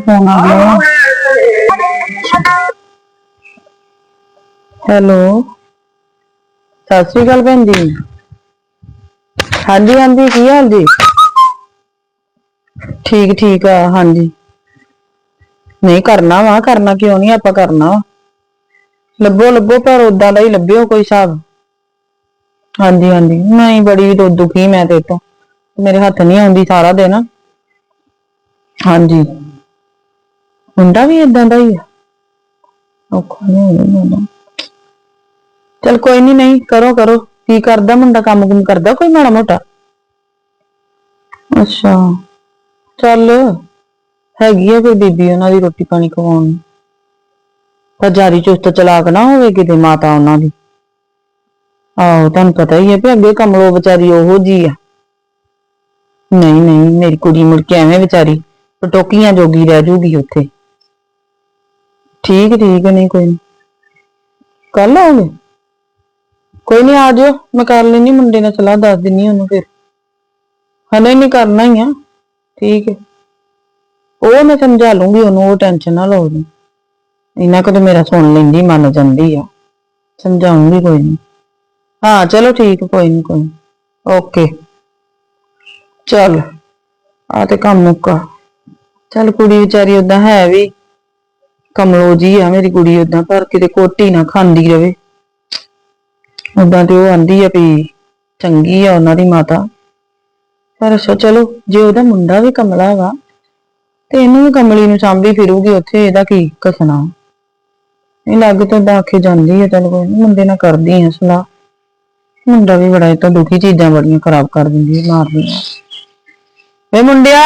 Phone ਆ ਗਿਆ hello. ਸਤਿ ਸ਼੍ਰੀ ਅਕਾਲ ਭੈਣ ਜੀ। ਹਾਂਜੀ ਹਾਂਜੀ, ਕੀ ਹਾਲ ਜੀ? ਠੀਕ ਠੀਕ ਆ, ਹਾਂਜੀ। ਨਹੀਂ, ਕਰਨਾ ਵਾ, ਕਰਨਾ ਕਿਉਂ ਨਹੀਂ, ਆਪਾਂ ਕਰਨਾ ਵਾ। ਲੱਭੋ ਲੱਭੋ, ਪਰ ਉਦਾਂ ਦਾ ਹੀ ਲੱਭਿਓ ਕੋਈ ਹਿਸਾਬ। ਹਾਂਜੀ ਹਾਂਜੀ, ਮੈਂ ਬੜੀ ਦੁ- ਦੁਖੀ ਮੈਂ ਤੇ ਤੋਂ। ਮੇਰੇ ਹੱਥ ਨਹੀਂ ਆਉਂਦੀ ਸਾਰਾ ਦਿਨ। ਹਾਂਜੀ। ਮੁੰਡਾ ਵੀ ਇਦਾਂ ਦਾ ਹੀ ਆ। ਔਖਾ ਨਹੀਂ ਹੋਣਾ ਚਲ ਕੋਈ ਨਹੀਂ ਨਹੀਂ, ਕਰੋ ਕਰੋ। ਕੀ ਕਰਦਾ ਮੁੰਡਾ? ਕੰਮ ਕੁਮ ਕਰਦਾ ਕੋਈ ਮਾੜਾ ਮੋਟਾ? ਅੱਛਾ। ਚੱਲ, ਹੈਗੀ ਆ ਕੋਈ ਬੀਬੀ ਉਹਨਾਂ ਦੀ ਰੋਟੀ ਪਾਣੀ ਖਵਾਉਣ। ਨੂੰ ਪਰ ਜਾਰੀ ਚੁਸਤ ਚਲਾਕ ਨਾ ਹੋਵੇ ਕਿਤੇ ਮਾਤਾ ਉਹਨਾਂ ਦੀ। ਆਹੋ, ਤੁਹਾਨੂੰ ਪਤਾ ਹੀ ਹੈ ਵੀ ਅੱਗੇ ਕਮਲੋ ਵਿਚਾਰੀ ਉਹੋ ਜੀ ਆ। ਨਹੀਂ ਨਹੀਂ, ਮੇਰੀ ਕੁੜੀ ਮੁੜ ਕੇ ਐਵੇਂ ਵਿਚਾਰੀ ਪਟੋਕੀਆਂ ਜੋਗੀ ਰਹਿ ਜੂਗੀ ਉੱਥੇ। ਠੀਕ ਠੀਕ, ਨਹੀਂ, ਕੋਈ ਨੀ। ਕੱਲ ਆਓਗੇ ਕੋਈ ਨਹੀਂ ਆ ਜਾਓ। ਮੈਂ ਕਰ ਲੈਣੀ ਮੁੰਡੇ ਨਾਲ ਸਲਾਹ ਦੱਸ ਦਿੰਨੀ ਉਹਨੂੰ ਫਿਰ। ਹਲੇ ਨਹੀਂ ਕਰਨਾ ਹੀ ਆ। ਠੀਕ ਹੈ। ਉਹ ਮੈਂ ਸਮਝਾ ਲੂੰਗੀ ਉਹਨੂੰ, ਉਹ ਟੈਨਸ਼ਨ ਨਾ ਲਓ ਜੀ ਇੰਨਾ ਕੁ ਮੇਰਾ ਸੁਣ ਲੈਂਦੀ, ਮੰਨ ਜਾਂਦੀ ਆ। ਸਮਝਾਉਂਗੀ ਕੋਈ ਨਹੀਂ ਹਾਂ, ਚਲੋ ਠੀਕ, ਕੋਈ ਨਹੀਂ ਕੋਈ ਨੀ। ਓਕੇ। ਚੱਲ ਆ ਤੇ ਕੰਮ ਮੁੱਕਾ ਚੱਲ ਕੁੜੀ ਵਿਚਾਰੀ ਉਦਾਂ ਹੈ ਵੀ ਕਮਲੋ ਜੀ ਆ ਮੇਰੀ ਕੁੜੀ ਉਦਾਂ ਪਰ ਕਿਤੇ ਕੋਟੀ ਨਾ ਖਾਂਦੀ ਰਵੇ। ਉਦਾਂ ਤੇ ਉਹ ਆਂਦੀ ਆ ਵੀ ਚੰਗੀ ਆ ਉਹਨਾਂ ਦੀ ਮਾਤਾ। ਪਰ ਅੱਛਾ ਚਲੋ ਜੇ ਉਹਦਾ ਮੁੰਡਾ ਵੀ ਕਮਲਾ ਵਾ ਤੇ ਇਹਨੂੰ ਵੀ ਕਮਲੀ ਨੂੰ ਸਾਂਭੀ ਫਿਰੂਗੀ ਉੱਥੇ ਇਹਦਾ ਕੀ ਕਸਣਾ ਇਹ ਲੱਗ ਤਾਂ ਦਾਖੇ ਜਾਂਦੀ ਆ ਚਲ ਕੋਈ ਨੀ, ਮੁੰਡੇ ਨਾਲ ਕਰਦੀ ਆ ਸਲਾਹ। ਮੁੰਡਾ ਵੀ ਬੜਾ ਇਹ ਤਾਂ ਦੁਖੀ ਚੀਜ਼ਾਂ ਬੜੀਆਂ ਖਰਾਬ ਕਰ ਦਿੰਦੀ ਆ, ਮਾਰਦੀ ਆ। ਵੇ ਮੁੰਡਿਆ।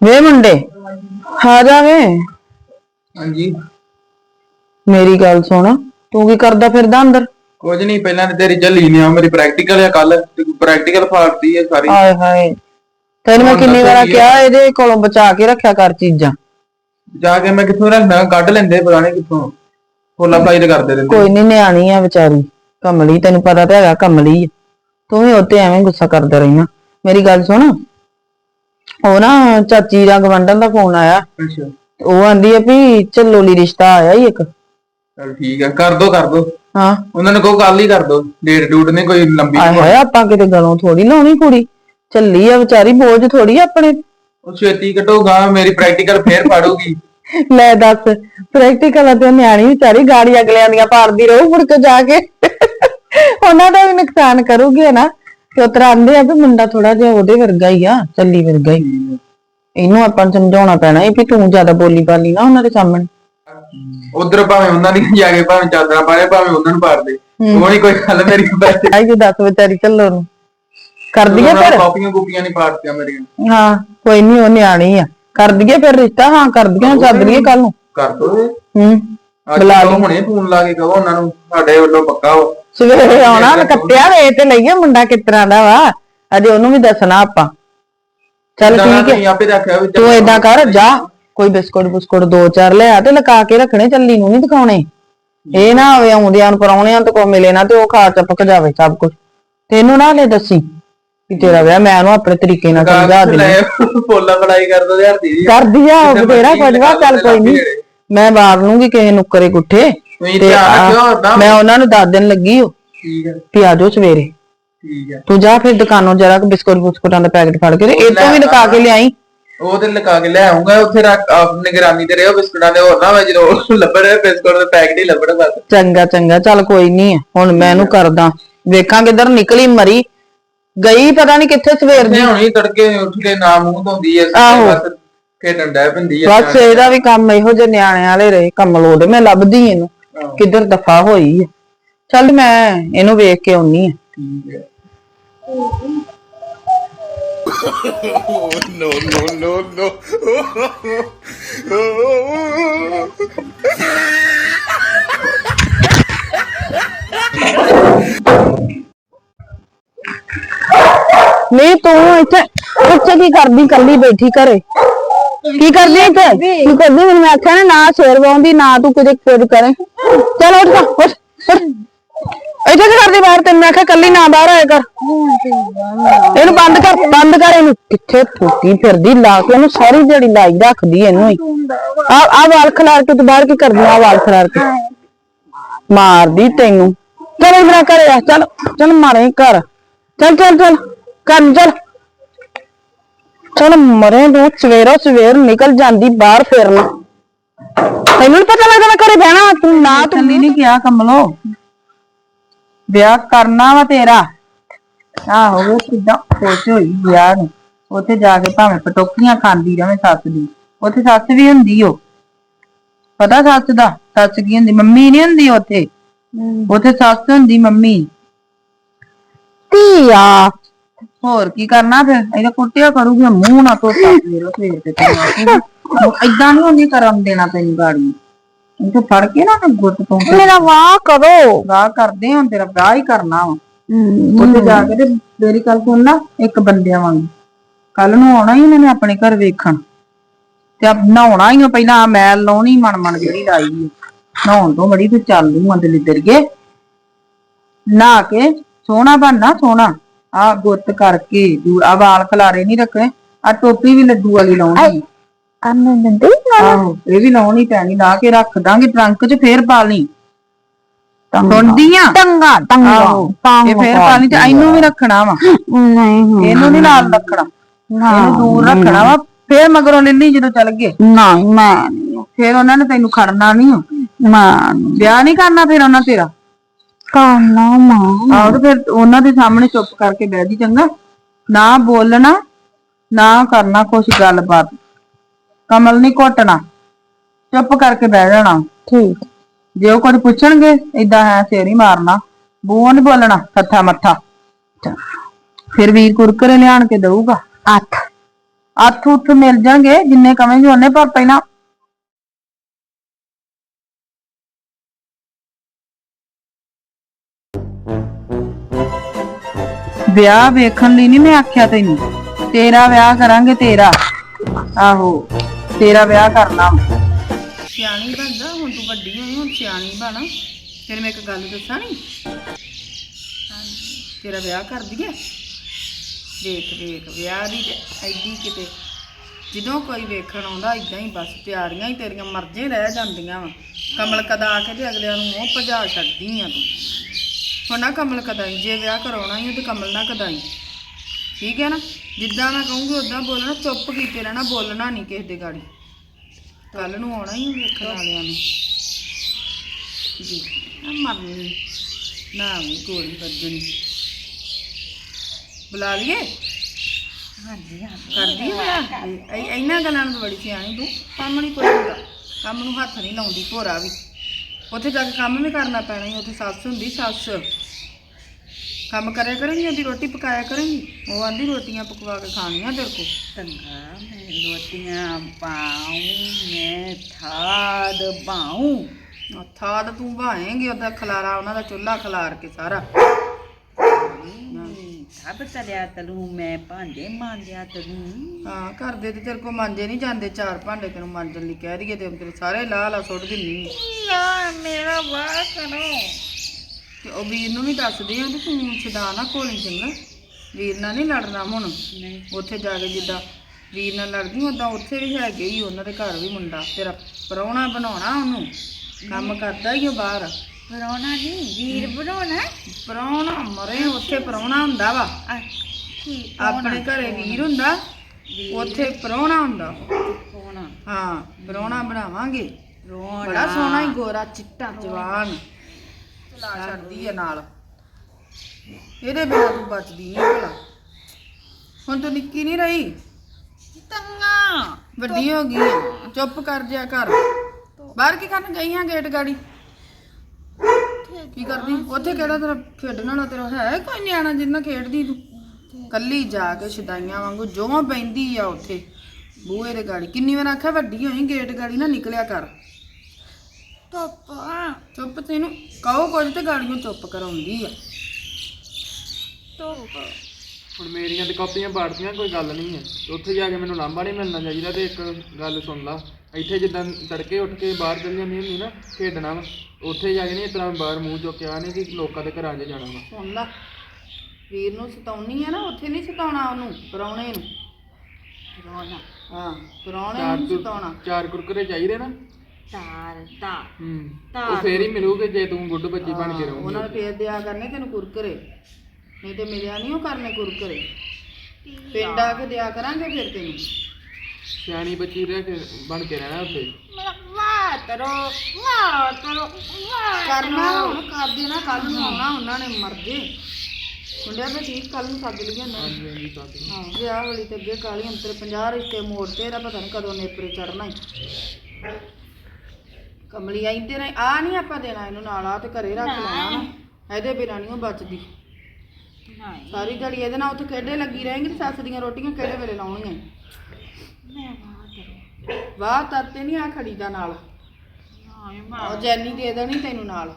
ਵੇ ਮੁੰਡੇ ਆ ਜਾਵੇ ਹਾਂਜੀ। ਮੇਰੀ ਗੱਲ ਸੁਣ ਤੂੰ ਕੀ ਕਰਦਾ ਫਿਰਦਾ ਅੰਦਰ? ਕੁਝ ਨਹੀਂ ਪਹਿਲਾਂ ਤੇ ਤੇਰੀ ਚੱਲੀ ਨਹੀਂ ਆ ਮੇਰੀ ਪ੍ਰੈਕਟੀਕਲ ਆ ਕੱਲ ਪ੍ਰੈਕਟੀਕਲ ਫਾੜਤੀ ਹੈ ਸਾਰੀ। ਹਾਏ ਹਾਏ ਤੈਨੂੰ ਮੈਂ ਕਿੰਨੀ ਵਾਰ ਕਿਹਾ ਇਹਦੇ ਕੋਲੋਂ ਬਚਾ ਕੇ ਰੱਖਿਆ ਕਰ ਚੀਜ਼ਾਂ। ਜਾ ਕੇ ਮੈਂ ਕਿੱਥੋਂ ਰੱਖਣਾ ਕੱਢ ਲੈਂਦੇ ਨਹੀਂ ਕਿੱਥੋਂ। ਫੋਲਾ ਫਾਈਲ ਕਰਦੇ ਰਹਿੰਦੇ। ਕੋਈ ਨਹੀਂ ਨਿਆਣੀ ਆ ਵਿਚਾਰੀ ਕਮਲੀ ਤੈਨੂੰ ਪਤਾ ਤਾਂ ਹੈਗਾ ਕਮਲੀ ਤੂੰ ਵੀ ਉੱਤੇ ਐਵੇਂ ਗੁੱਸਾ ਕਰਦਾ ਰਹਿਣਾ। ਮੇਰੀ ਗੱਲ ਸੁਣ। ਉਹ ਨਾ ਚਾਚੀ ਦਾ ਗਵੰਡਨ ਦਾ ਫੋਨ ਆਇਆ। ਅੱਛਾ। ਉਹ ਆਂਦੀ ਆ ਵੀ ਚੱਲੋ ਲਈ ਰਿਸ਼ਤਾ ਆਇਆ ਹੀ ਇੱਕ। ਚਲ ਠੀਕ ਆ ਕਰ ਦੋ ਕਰ ਦੋ। ਹਾਂ। ਉਹਨਾਂ ਨੇ ਕਹੋ ਕੱਲ ਹੀ ਕਰ ਦੋ। ਡੇਟ ਡੂਟ ਨੇ ਕੋਈ ਲੰਬੀ ਆਏ ਹਾਏ ਆਪਾਂ ਕਿਤੇ ਗਲੋਂ ਥੋੜੀ ਲਾਉਣੀ ਕੁੜੀ। ਚੱਲੀ ਆ ਵਿਚਾਰੀ ਬੋਝ ਥੋੜੀ ਆਪਣੇ। ਉਹ ਛੇਤੀ ਕਟੋਗਾ ਮੇਰੀ ਪ੍ਰੈਕਟੀਕਲ ਫੇਰ ਫਾੜੂਗੀ ਲੈ ਦੱਸ ਪ੍ਰੈਕਟੀਕਲ ਤੇ ਨਿਆਣੀ ਵਿਚਾਰੀ ਗਾੜੀ ਅਗਲਿਆਂ ਦੀਆਂ ਪਾਰਦੀ ਰਹੂ ਮੁੜ ਕੇ ਜਾ ਕੇ। ਉਹਨਾਂ ਦਾ ਵੀ ਨੁਕਸਾਨ ਕਰੂਗੀ ਨਾ। ਤੇ ਉਤਰਾ ਆਂਦੇ ਆ ਵੀ ਮੁੰਡਾ ਥੋੜਾ ਜਿਹਾ ਉਹਦੇ ਵਰਗਾ ਹੀ ਆ ਚੱਲੀ ਵਰਗਾ ਹੀ। ਇਹਨੂੰ ਆਪਾਂ ਨੂੰ ਸਮਝਾਉਣਾ ਪੈਣਾ ਹੈ ਵੀ ਤੂੰ ਜ਼ਿਆਦਾ ਬੋਲੀ ਬਾਲੀ ਨਾ ਉਹਨਾਂ ਦੇ ਸਾਹਮਣੇ। ਉਧਰ ਭਾਵੇਂ ਉਹਨਾਂ ਦੀ ਜਾ ਕੇ ਭਾਵੇਂ ਚਾਦਰਾਂ ਪਾਰੇ ਭਾਵੇਂ ਉਹਨਾਂ ਨੂੰ ਪਾੜ ਦੇ ਉਹ ਨਹੀਂ ਕੋਈ ਗੱਲ ਮੇਰੀ ਬਸ ਆਈ ਜੀ ਦੱਸ ਵਿਚਾਰੀ ਚੱਲੋ ਨੂੰ ਕਰਦੀ ਆ ਫਿਰ? ਕਾਪੀਆਂ ਕੂਪੀਆਂ ਨਹੀਂ ਪਾੜਤੀਆਂ ਮੇਰੀਆਂ। ਹਾਂ ਕੋਈ ਨਹੀਂ ਉਹ ਨਿਆਣੀ ਆ। ਕਰ ਦਈਏ ਫਿਰ ਰਿਸ਼ਤਾ? ਹਾਂ ਕਰ ਦਈਏ ਚੱਲ ਦਈਏ ਕੱਲ ਨੂੰ। ਕਰ ਦੋ ਹੂੰ। ਅੱਜ ਕਹੋ ਹੁਣੇ ਫੋਨ ਲਾ ਕੇ ਕਹੋ ਉਹਨਾਂ ਨੂੰ ਸਾਡੇ ਵੱਲੋਂ ਪੱਕਾ ਵਾ ਸਵੇਰੇ ਆਉਣਾ ਮੈਂ ਕੱਟਿਆ ਵੇ ਤੇ ਲਈਏ ਮੁੰਡਾ ਕਿਸ ਤਰ੍ਹਾਂ ਦਾ ਵਾ? ਅਜੇ ਉਹਨੂੰ ਵੀ ਦੱਸਣਾ ਆਪਾਂ। ਚੱਲ ਠੀਕ ਹੈ। ਤੁਸੀਂ ਆਪੇ ਰੱਖਿਆ ਵੀ ਤੂੰ ਏਦਾਂ ਕਰ ਜਾ। ਕੋਈ ਬਿਸਕੁਟ ਬੁਸਕੁਟ ਦੋ ਚਾਰ ਲੈ ਆ ਤੇ ਲਗਾ ਕੇ ਰੱਖਣੇ ਚੱਲੀ ਨੂੰ ਨਹੀਂ ਦਿਖਾਉਣੇ। ਇਹ ਨਾ ਹੋਵੇ ਆਉਂਦਿਆਂ ਨੂੰ ਤੋਂ ਕੋ ਮਿਲੇ ਨਾ ਤੇ ਉਹ ਖਾ ਚਪਕ ਜਾਵੇ ਸਭ ਕੁਝ ਤੈਨੂੰ ਨਾ ਲੈ ਦੱਸੀ ਵੀ ਤੇਰਾ ਵਿਆਹ ਮੈਂ ਉਹਨੂੰ ਆਪਣੇ ਤਰੀਕੇ ਨਾਲ ਸਮਝਾ ਦਿੰਦੀ। ਬੜਾਈ ਯਾਰ ਕਰਦੀ ਆ ਉਹ ਬਥੇਰਾ ਕੁਝ ਵਾ ਚੱਲ ਕੋਈ ਨਹੀਂ ਮੈਂ ਬਾਹਰ ਲੂੰਗੀ ਕਿਸੇ ਨੁੱਕਰੇ ਕੁੱਠੇ ਤੁਸੀਂ ਤੇ ਧਿਆਨ ਆ- ਰੱਖਿਓ ਓਦਾਂ। ਮੈਂ ਉਹਨਾਂ ਨੂੰ ਦੱਸ ਦਿਨ ਲੱਗੀ ਹੋ ਠੀਕ ਹੈ ਵੀ ਆ ਜਾਓ ਸਵੇਰੇ। ਠੀਕ ਹੈ ਤੂੰ ਜਾ ਫਿਰ ਦੁਕਾਨੋਂ ਜਰਾ ਬਿਸਕੁਟ ਬੁਸਕੁਟਾਂ ਦਾ ਪੈਕਟ ਫੜ ਕੇ ਤੇ ਇਹ ਤੋਂ ਵੀ ਲਗਾ ਕੇ ਲਿਆਈ। ਉਹ ਤੇ ਲਗਾ ਕੇ ਲੈ ਆਉਂਗਾ ਉੱਥੇ ਰੱਖ ਆਪ ਨਿਗਰਾਨੀ ਤੇ ਰਹੋ ਬਿਸਕੁਟਾਂ ਦੇ ਹੋਰ ਨਾ ਹੋਵੇ ਜਦੋਂ ਲੱਭਣ ਬਿਸਕੁਟ ਦੇ ਪੈਕਟ ਹੀ ਲੱਭਣ ਬਸ। ਚੰਗਾ ਚੰਗਾ ਚੱਲ ਕੋਈ ਨਹੀਂ ਹੁਣ ਮੈਂ ਇਹਨੂੰ ਕਰਦਾ। ਵੇਖਾਂ ਕਿੱਧਰ ਨਿਕਲੀ ਮਰੀ। ਗਈ ਪਤਾ ਨਹੀਂ ਕਿੱਥੇ ਸਵੇਰ ਦੀ। ਤੇ ਹੁਣੀ ਤੜਕੇ ਉੱਠ ਕੇ ਨਾ ਮੂੰਹ ਧੋਂਦੀ ਐ ਆਹੋ। ਬਸ ਖੇਡਣ ਡੈ ਪੈਂਦੀ ਐ ਬਸ ਇਹਦਾ ਵੀ ਕੰਮ ਇਹੋ ਜਿਹੇ ਨਿਆਣਿਆਂ ਵਾਲੇ ਰਹੇ ਕੰਮ ਲੋੜ ਮੈਂ ਲੱਭਦੀ ਇਹਨੂੰ। ਆਹੋ। ਕਿੱਧਰ ਦਫਾ ਹੋਈ ਹੈ। ਚੱਲ ਮੈਂ ਇਹਨੂੰ ਵੇਖ ਕੇ ਆਉਣੀ ਆ ਠੀਕ ਹੈ। no, no, no, no. ਨਹੀਂ ਤੂੰ ਇੱਥੇ ਇੱਥੇ ਕੀ ਕਰਦੀ ਕੱਲੀ ਬੈਠੀ ਘਰੇ? ਕੀ ਕਰਦੀ ਇੱਥੇ? ਕੀ ਕਰਦੀ? ਮੈਨੂੰ ਮੈਂ ਆਖਿਆ ਨਾ ਨਾ ਸ਼ੇਰ ਵਾਉਂਦੀ ਨਾ ਤੂੰ ਕੁਝ ਕੁਝ ਕਰੇ। ਚਲ ਉੱਠ ਜਾ ਉੱਠ ਉੱਠ। ਇੱਥੇ ਕੀ ਕਰਦੀ ਬਾਹਰ ਤੈਨੂੰ? ਮੈਂ ਆਖਿਆ ਕੱਲੀ ਨਾ ਬਾਹਰ ਆਇਆ ਕਰ। ਇਹਨੂੰ ਬੰਦ ਕਰ ਬੰਦ ਕਰ ਇਹਨੂੰ। ਕਿੱਥੇ ਫੁੱਟੀ ਫਿਰਦੀ ਲਾ ਕੇ ਉਹਨੂੰ ਸਾਰੀ ਦਿਹਾੜੀ ਲਾਈ ਰੱਖਦੀ ਇਹਨੂੰ ਹੀ। ਆ ਆ ਵਾਲ ਖਲਾਰ ਕੇ ਤੂੰ ਬਾਹਰ ਕੀ ਕਰਦੀ ਆ? ਵਾਲ ਖਲਾਰ ਕੇ। ਮਾਰਦੀ ਤੈਨੂੰ। ਚਲ ਇਧਰ ਕਰ ਆ। ਚੱਲ ਚੱਲ ਮਾਰੇ ਕਰ ਚੱਲ ਚੱਲ ਚੱਲ। ਕਰ ਚੱਲ। ਚੱਲ ਮਰੇ ਤੂੰ ਸਵੇਰੋ ਸਵੇਰ ਨਿਕਲ ਜਾਂਦੀ ਬਾਹਰ ਫਿਰਨ। ਤੈਨੂੰ ਨੀ ਪਤਾ ਲੱਗਦਾ ਮੈਂ ਘਰੇ ਬਹਿਣਾ ਤੂੰ ਨਾ ਤੂੰ ਨਹੀਂ ਕਿਹਾ ਕਮਲੋ। ਵਿਆਹ ਕਰਨਾ ਵਾ ਤੇਰਾ। ਆਹੋ ਵੇ ਕਿਦਾਂ ਖੁਸ਼ ਹੋਈ ਵਿਆਹ ਨੂੰ। ਉੱਥੇ ਜਾ ਕੇ ਭਾਵੇਂ ਪਟੋਕੀਆਂ ਖਾਂਦੀ ਰਵੇਂ ਸੱਸ ਦੀ। ਉੱਥੇ ਸੱਸ ਵੀ ਹੁੰਦੀ ਓ। ਪਤਾ ਸੱਸ ਦਾ? ਸੱਸ ਕੀ ਹੁੰਦੀ? ਮੰਮੀ ਨਹੀਂ ਹੁੰਦੀ ਉੱਥੇ? ਉੱਥੇ ਸੱਸ ਹੁੰਦੀ ਮੰਮੀ। ਧੀਆ ਹੋਰ ਕੀ ਕਰਨਾ ਫਿਰ? ਇਹਦਾ ਕੁੱਟਿਆ ਕਰੂਗੀ ਮੂੰਹ ਨਾ ਤੋਤਾ ਸਵੇਰੋ ਸਵੇਰ ਤੇ। ਇਦਾਂ ਨਹੀਂ ਹੁੰਦੀ ਕਰਨ ਦੇਣਾ ਤੈਨੂੰ ਗਾੜੀ। ਇਹ ਤਾਂ ਫੜ ਕੇ ਨਾ ਤੇ ਗੁੱਟ ਤੋਂ ਮੇਰਾ ਵਾਹ ਕਰੋ। ਵਾਹ ਕਰਦੇ ਹਾਂ ਤੇਰਾ ਵਿਆਹ ਹੀ ਕਰਨਾ ਵਾ। ਉੱਥੇ ਜਾ ਕੇ ਤੇ ਮੇਰੀ ਗੱਲ ਸੁਣ ਨਾ ਇੱਕ ਬੰਦਿਆਂ ਵਾਂਗ। ਕੱਲ ਨੂੰ ਆਉਣਾ ਹੀ ਇਹਨਾਂ ਨੇ ਆਪਣੇ ਘਰ ਵੇਖਣ। ਤੇ ਆ ਨਹਾਉਣਾ ਹੀ ਆ ਪਹਿਲਾਂ ਆਹ ਮੈਲ ਲਾਉਣੀ ਮਨ ਮਨ ਜਿਹੜੀ ਲਾਈ ਆ। ਨਹਾਉਣ ਤੋਂ ਬੜੀ ਤੇ ਚੱਲ ਨੂੰ ਅੰਦਰ ਲਿੱਦਰ ਗਏ। ਨਹਾ ਕੇ ਸੋਹਣਾ ਬਣਨਾ ਸੋਹਣਾ। ਆ ਗੁੱਤ ਕਰਕੇ ਆ ਵਾਲ ਖਲਾਰੇ ਨਹੀਂ ਰੱਖਣੇ ਆ ਟੋਪੀ ਵੀ ਲੱਡੂ ਵਾਲੀ ਲਾਉਣੀ ਆਹੋ ਇਹ ਵੀ ਲਾਉਣੀ ਪੈਣੀ ਲਾ ਕੇ ਰੱਖ ਦਾਂਗੇ ਟਰੰਕ 'ਚ ਫੇਰ ਪਾ ਲਈ ਸੁਣਦੀਆਂ ਟੰਗਾ ਟੰਗਾ ਆਹੋ ਇਹ ਫੇਰ ਪਾ ਲਈ ਤੇ ਇਹਨੂੰ ਵੀ ਰੱਖਣਾ ਵਾ। ਨਹੀਂ ਇਹਨੂੰ ਨਹੀਂ ਨਾਲ ਰੱਖਣਾ। ਇਹਨੂੰ ਦੂਰ ਰੱਖਣਾ ਵਾ ਫੇਰ ਮਗਰੋਂ ਲਿੱਲੀ ਜਦੋਂ ਚੱਲ ਗਏ। ਨਹੀਂ ਮੈਂ ਫੇਰ ਉਹਨਾਂ ਨੇ ਤੈਨੂੰ ਖੜਨਾ ਨਹੀਂ ਮੈਂ ਵਿਆਹ ਨਹੀਂ ਕਰਨਾ ਫਿਰ ਉਹਨਾਂ ਤੇਰਾ। ਕਰਨਾ ਮਾਂ। ਆਹੋ ਤੇ ਫਿਰ ਉਹਨਾਂ ਦੇ ਸਾਹਮਣੇ ਚੁੱਪ ਕਰਕੇ ਬਹਿ ਜੀ ਚੰਗਾ। ਨਾ ਬੋਲਣਾ ਨਾ ਕਰਨਾ ਕੁਛ ਗੱਲਬਾਤ। ਕਮਲ ਨਹੀਂ ਘੋਟਣਾ। ਚੁੱਪ ਕਰਕੇ ਬਹਿ ਜਾਣਾ। ਠੀਕ। ਜੇ ਉਹ ਕੁਝ ਪੁੱਛਣਗੇ ਇਦਾਂ ਹੈ ਸਿਰ ਹੀ ਮਾਰਨਾ। ਬੂਹ ਨਹੀਂ ਬੋਲਣਾ ਥੱਥਾ ਮੱਥਾ। ਫਿਰ ਵੀਰ ਕੁਰਕਰੇ ਲਿਆਣ ਕੇ ਦਊਗਾ। ਅੱਠ। ਅੱਠ ਉੱਠ ਮਿਲ ਜਾਣਗੇ ਜਿੰਨੇ ਕਵੇਂਗੇ ਉਹਨੇ ਪਰ ਪਹਿਲਾਂ ਵਿਆਹ ਵੇਖਣ ਲਈ ਨਹੀਂ ਮੈਂ ਆਖਿਆ ਤੈਨੂੰ। ਤੇਰਾ ਵਿਆਹ ਕਰਾਂਗੇ ਤੇਰਾ। ਆਹੋ, ਤੇਰਾ ਵਿਆਹ ਕਰਨਾ ਸਿਆਣੀ ਬਣਦਾ ਹੁਣ ਤੂੰ ਵੱਡੀ ਹੋਈ, ਹੁਣ ਸਿਆਣੀ ਬਣ। ਫਿਰ ਮੈਂ ਇੱਕ ਗੱਲ ਦੱਸਾਂ ਨਹੀਂ ਤੇਰਾ ਵਿਆਹ ਕਰ ਦਈਏ? ਦੇਖ ਦੇਖ ਵਿਆਹ ਦੀ ਤੇ ਐਡੀ ਕਿਤੇ। ਜਦੋਂ ਕੋਈ ਵੇਖਣ ਆਉਂਦਾ ਇਦਾਂ ਹੀ ਬਸ ਤਿਆਰੀਆਂ ਹੀ ਤੇਰੀਆਂ, ਮਰਜ਼ੇ ਰਹਿ ਜਾਂਦੀਆਂ ਵਾ। ਕਮਲ ਕਦਾ ਆ ਕੇ ਤੇ ਅਗਲਿਆਂ ਨੂੰ ਮੂੰਹ ਭਜਾ ਛੱਡਦੀ ਆ ਤੂੰ। ਹੁਣ ਨਾ ਕਮਲ ਕਦਾਈ ਜੇ ਵਿਆਹ ਕਰਾਉਣਾ ਹੀ ਤੇ ਕਮਲ ਨਾ ਕਦਾਈ। ਠੀਕ ਹੈ ਨਾ? ਜਿੱਦਾਂ ਮੈਂ ਕਹੂੰਗੀ ਉਦਾਂ ਬੋਲਣਾ ਚੁੱਪ ਕੀਤੇ ਰਹਿਣਾ ਬੋਲਣਾ ਨਹੀਂ ਕਿਸੇ ਦੇ ਗਾੜੀ। ਕੱਲ ਨੂੰ ਆਉਣਾ ਹੀ ਵੇਖਣ ਵਾਲਿਆਂ ਨੂੰ। ਜੀ ਆ ਮਰਨੀ ਨਾ ਵੀ ਗੋਲੀ ਵੱਜਣੀ। ਬੁਲਾ ਲਈਏ? ਹਾਂਜੀ ਹਾਂਜੀ। ਕਰਦੀ ਆ ਵਿਆਹ? ਇਹ- ਇਹਨਾਂ ਗੱਲਾਂ ਨੂੰ ਬੜੀ ਸਿਆਣੀ ਤੂੰ। ਕੰਮ ਨਹੀਂ ਕੋਈ ਹੁੰਦਾ। ਕੰਮ ਨੂੰ ਹੱਥ ਨਹੀਂ ਲਾਉਂਦੀ ਭੋਰਾ ਵੀ। ਉੱਥੇ ਜਾ ਕੇ ਕੰਮ ਵੀ ਕਰਨਾ ਪੈਣਾ ਹੀ ਉੱਥੇ ਸੱਸ ਹੁੰਦੀ ਸੱਸ। ਕੰਮ ਕਰਿਆ ਕਰੇਂਗੀ ਉਹਦੀ ਰੋਟੀ ਪਕਾਇਆ ਕਰੇਂਗੀ ਉਹ ਆਂਦੀ ਰੋਟੀਆਂ ਪਕਵਾ ਕੇ ਖਾਣੀਆਂ ਤੇਰੇ ਕੋ ਟੰਗਾ ਮੈਂ ਲੋਟੀਆਂ ਪਾਉਂ ਮੈਂ ਥਾਦ ਪਾਉਂ ਥਾਦ ਤਾਂ ਤੂੰ ਭਾਏਂਗੀ ਉਹਦਾ ਖਲਾਰਾ ਉਹਨਾਂ ਦਾ ਚੁੱਲ੍ਹਾ ਖਲਾਰ ਕੇ ਸਾਰਾ। ਸਭ ਤਲਿਆ ਤਲੂ ਮੈਂ ਭਾਂਡੇ ਮਾਂਜਿਆ ਤਲੂ। ਹਾਂ ਕਰਦੇ ਤੇ ਤੇਰੇ ਕੋ ਮਾਂਜੇ ਨਹੀਂ ਜਾਂਦੇ ਚਾਰ ਭਾਂਡੇ ਤੈਨੂੰ ਮਾਂਜਣ ਲਈ ਕਹਿ ਦਈਏ ਤੇ ਤੇਰੇ ਸਾਰੇ ਲਾ ਸੁੱਟ ਦਿੰਨੀ ਯਾ ਮੇਰਾ ਵਾਹ ਕਰੋ ਤੇ ਉਹ ਵੀਰ ਨੂੰ ਵੀ ਦੱਸਦੇ ਆ ਕਿ ਤੂੰ ਛਡਾ ਨਾ ਕੋਲੀ ਚੰਗਾ ਵੀਰ ਨਾਲ ਨਹੀਂ ਲੜਨਾ ਹੁਣ। ਨਹੀਂ। ਉੱਥੇ ਜਾ ਕੇ ਜਿੱਦਾਂ ਵੀਰ ਨਾਲ ਲੜਦੀ ਉਦਾਂ ਉੱਥੇ ਵੀ ਹੈਗੇ ਹੀ ਉਹਨਾਂ ਦੇ ਘਰ ਵੀ ਮੁੰਡਾ। ਤੇਰਾ ਪਰੌਣਾ ਬਣਾਉਣਾ ਉਹਨੂੰ। ਕੰਮ ਕਰਦਾ ਹੀ ਉਹ ਬਾਹਰ। ਬਣਾਉਣਾ ਨਹੀਂ ਵੀਰ ਬਣਾਉਣਾ ਪਰੌਣਾ ਮਰੇ ਉੱਥੇ ਪਰੌਣਾ ਹੁੰਦਾ ਵਾ। ਆਪਣੇ ਘਰੇ ਵੀਰ ਹੁੰਦਾ ਉੱਥੇ ਪਰੌਣਾ ਹੁੰਦਾ। ਹਾਂ ਪਰੌਣਾ ਬਣਾਵਾਂਗੇ। ਬੜਾ ਸੋਹਣਾ ਹੀ ਗੋਰਾ ਚਿੱਟਾ ਜਵਾਨ। ਚਲਾ ਛੱਡਦੀ ਆ ਨਾਲ। ਇਹਦੇ ਬਿਨਾਂ ਤੂੰ ਬਚਦੀ ਨਹੀਂ ਭਲਾ। ਹੁਣ ਤੂੰ ਨਿੱਕੀ ਨਹੀਂ ਰਹੀ? ਤੰਗਾ ਵੱਡੀ ਹੋ ਗਈ। ਚੁੱਪ ਕਰ ਜਿਆ ਕਰ। ਬਾਹਰ ਕੀ ਕਰਨ ਗਈ ਆ ਗੇਟ ਗਾੜੀ? ਕੀ ਕਰਦੀ? ਉੱਥੇ ਕਿਹੜਾ ਤੇਰਾ ਖੇਡਣ ਵਾਲਾ ਤੇਰਾ ਹੈ ਕੋਈ ਨਿਆਣਾ ਜਿੰਨਾ ਖੇਡਦੀ ਤੂੰ? ਕੱਲੀ ਜਾ ਕੇ ਛਦਾਈਆਂ ਵਾਂਗੂ ਜੋਂ ਪੈਂਦੀ ਆ ਉੱਥੇ। ਬੂਹੇ ਦੇ ਗਾੜੀ। ਕਿੰਨੀ ਵਾਰ ਆਖਿਆ ਵੱਡੀ ਹੋਈ ਗੇਟ ਗਾੜੀ ਨਾ ਨਿਕਲਿਆ ਕਰ। ਤੋਪਾ ਚੁੱਪ ਤੈਨੂੰ ਕਹੋ ਕੁਝ ਤੇ ਗਾੜੀਆਂ ਚੁੱਪ ਕਰਾਉਂਦੀ ਆ। ਤੋਪਾ ਹੁਣ ਮੇਰੀਆਂ ਤੇ ਕਾਪੀਆਂ ਪਾੜਤੀਆਂ ਕੋਈ ਗੱਲ ਨਹੀਂ ਹੈ ਉੱਥੇ ਜਾ ਕੇ ਮੈਨੂੰ ਲਾਂਭਾ ਨਹੀਂ ਮਿਲਣਾ ਚਾਹੀਦਾ ਤੇ ਇੱਕ ਗੱਲ ਸੁਣ ਲਾ। ਇੱਥੇ ਜਿੱਦਾਂ ਤੜਕੇ ਉੱਠ ਕੇ ਬਾਹਰ ਚੱਲ ਜਾਂਦੀ ਹੁੰਦੀ ਨਾ ਖੇਡਣਾ ਵਾ। ਉੱਥੇ ਜਾ ਕੇ ਨਹੀਂ ਇਸ ਤਰ੍ਹਾਂ ਬਾਹਰ ਮੂੰਹ ਚੁੱਕਿਆ ਨਹੀਂ ਕਿ ਲੋਕਾਂ ਦੇ ਘਰਾਂ 'ਚ ਜਾਣਾ ਵਾ। ਸੁਣ ਲਾ ਵੀਰ ਨੂੰ ਸਤਾਉਣੀ ਆ ਨਾ ਉੱਥੇ ਨਹੀਂ ਸਤਾਉਣਾ ਉਹਨੂੰ ਪਰੌਣੇ ਨੂੰ। ਰੋਣਾ ਹਾਂ ਪਰੌਣੇ ਚਾਰ ਨੂੰ ਕੁ- ਸਤਾਉਣਾ। ਚਾਰ ਕੁਰਕਰੇ ਚਾਹੀਦੇ ਨਾ। ਤਾਰ ਤਾ ਹੂੰ ਤਾਂ ਉਹ ਫੇਰ ਹੀ ਮਿਲੂਗੇ ਜੇ ਤੂੰ ਗੁੱਡ ਬੱਚੀ ਬਣ ਕੇ ਹਾਂ, ਰਹੂੰਗੀ ਉਹਨਾਂ ਨੇ ਫੇਰ ਦਿਆ ਕਰਨੇ ਤੈਨੂੰ ਕੁਰਕਰੇ। ਨਹੀਂ ਤੇ ਮਿਲਿਆ ਨਹੀਂ ਉਹ ਕਰਨੇ ਕੁਰਕਰੇ। ਪਿੰਡ ਆ ਕੇ ਦਿਆ ਕਰਾਂਗੇ ਫਿਰ ਤੈਨੂੰ। ਸਿਆਣੀ ਬੱਚੀ ਰਹਿ ਕੇ ਬਣ ਕੇ ਰਹਿਣਾ ਉੱਥੇ। ਵਾਹ ਤਰੋ ਵਾਹ ਤਰੋ ਵਾਹ ਕਰਨਾ ਹੁਣ ਕਰ ਦੇਣਾ ਕੱਲ ਨੂੰ ਆਉਣਾ ਉਹਨਾਂ ਨੇ ਮਰ ਜੇ ਮੁੰਡਿਆ ਵੀ ਠੀਕ ਕੱਲ ਨੂੰ ਸੱਦ ਲਈਏ ਉਹਨਾਂ ਨੇ। ਹਾਂਜੀ ਹਾਂਜੀ ਸਾਥੀ ਹਾਂ ਵਿਆਹ ਵਾਲੀ ਤੇ ਅੱਗੇ ਕਾਲੀ ਅੰਤਰ 50 ਰਿਸ਼ਤੇ ਮੋੜ ਤੇ ਇਹਦਾ ਪਤਾ ਨਹੀਂ ਕਦੋਂ ਨੇਪਰੇ ਚੜਨਾ ਹੀ ਕਮਲੀ ਆਈ ਤੇ ਨਹੀਂ ਆ ਨਹੀਂ ਆਪਾਂ ਦੇਣਾ ਇਹਨੂੰ ਨਾਲ ਆ ਤੇ ਘਰੇ ਰੱਖ ਲੈਣਾ ਨਾ। ਇਹਦੇ ਬਿਨਾਂ ਨਹੀਂ ਉਹ ਬਚਦੀ। ਨਹੀਂ ਸਾਰੀ ਦਿਹਾੜੀ ਇਹਦੇ ਨਾਲ ਉੱਥੇ ਖੇਡੇ ਲੱਗੀ ਰਹੇਂਗੀ ਤੇ ਸੱਸ ਦੀਆਂ ਰੋਟੀਆਂ ਕਿਹੜੇ ਵੇਲੇ ਲਾਉਣੀਆਂ ਮੈਂ ਵਾਹ ਤਰੋ ਵਾਹ ਤਰਤੇ ਨਹੀਂ ਆ ਖੜੀ ਦਾ ਨਾਲ ਉਹ ਜੈਨੀ ਦੇ ਦੇਣੀ ਤੈਨੂੰ ਨਾਲ।